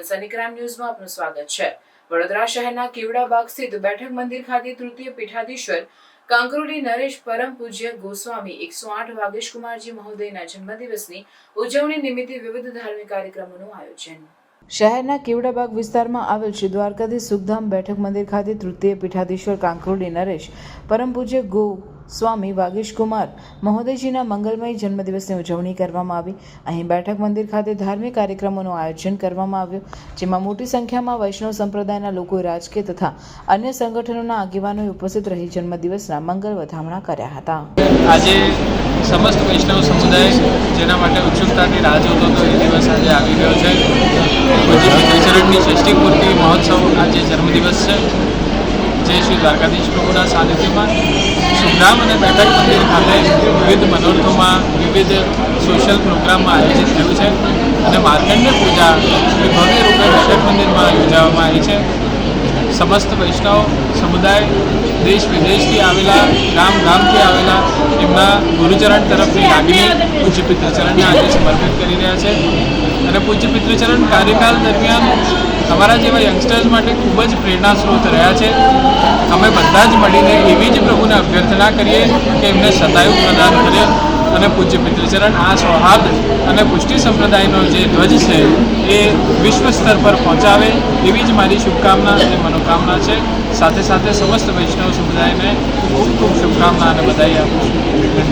સની ન્યૂઝમાં આપનું સ્વાગત છે. વડોદરા શહેરના કેવડાબાગ સ્થિત બેઠક મંદિર ખાતે તૃતીય પીઠાધીશ્વર કાંકરોડી નરેશ પરમ પૂજ્ય ગોસ્વામી એકસો આઠ વાગેશ કુમારજી મહોદયના જન્મદિવસની ઉજવણી નિમિત્તે વિવિધ ધાર્મિક કાર્યક્રમોનું આયોજન. શહેરના કેવડાબાગ વિસ્તારમાં આવેલ શ્રી દ્વારકાધીશ સુખધામ બેઠક મંદિર ખાતે તૃતીય પીઠાધીશ્વર કાંકરોડી નરેશ પરમ પૂજ્ય ગો સ્વામી વાગેશકુમાર મહોદયજીના મંગલમય જન્મદિવસની ઉજવણી કરવામાં આવી. અહીં બેઠક મંદિર ખાતે ધાર્મિક કાર્યક્રમોનું આયોજન કરવામાં આવ્યું, જેમાં મોટી સંખ્યામાં વૈષ્ણવ સંપ્રદાયના લોકોએ રાજકીય તથા અન્ય સંગઠનોના આગેવાનોએ ઉપસ્થિત રહી જન્મદિવસના મંગલ વધામણા કર્યા હતા. આજે સમસ્ત વૈષ્ણવ સમુદાય જેના માટે ઉત્સુકતાની રાહ જોતો દિવસ આજે આવી ગયો છે. મહોત્સવ આજે જન્મદિવસ છે. જે શ્રી દ્વારકાધીશ પ્રભુના સાનિધ્યમાં સુખધામ અને બેઠક મંદિર ખાતે વિવિધ મનોરથોમાં વિવિધ સોશિયલ પ્રોગ્રામમાં આયોજિત થયું છે અને માર્કંડ્ય પૂજા એ ભવ્ય રૂપે બેઠક મંદિરમાં યોજાવામાં આવી છે. સમસ્ત વૈષ્ણવ સમુદાય દેશ વિદેશથી આવેલા, ગામ ગામથી આવેલા, એમના ગુરુચરણ તરફની લાગણી પૂજ્ય પિતૃચરણને આજે સમર્પિત કરી રહ્યા છે. અને પૂજ્ય પિતૃચરણ કાર્યકાળ દરમિયાન અમારા જેવા યંગસ્ટર્સ માટે ખૂબ જ પ્રેરણા સ્ત્રોત રહ્યા છે. અમે બધા જ મળીને એવી જ પ્રભુને અભ્યર્થના કરીએ કે એમને સદાયુ પ્રદાન કરે અને પૂજ્ય પિતૃચરણ આ સૌહાર્દ અને પુષ્ટિ સંપ્રદાયનો જે ધ્વજ છે એ વિશ્વ સ્તર પર પહોંચાવે એવી જ મારી શુભકામના અને મનોકામના છે. સાથે સાથે સમસ્ત વૈષ્ણવ સમુદાયને ખૂબ ખૂબ શુભકામના અને બધાઈ આપું છું.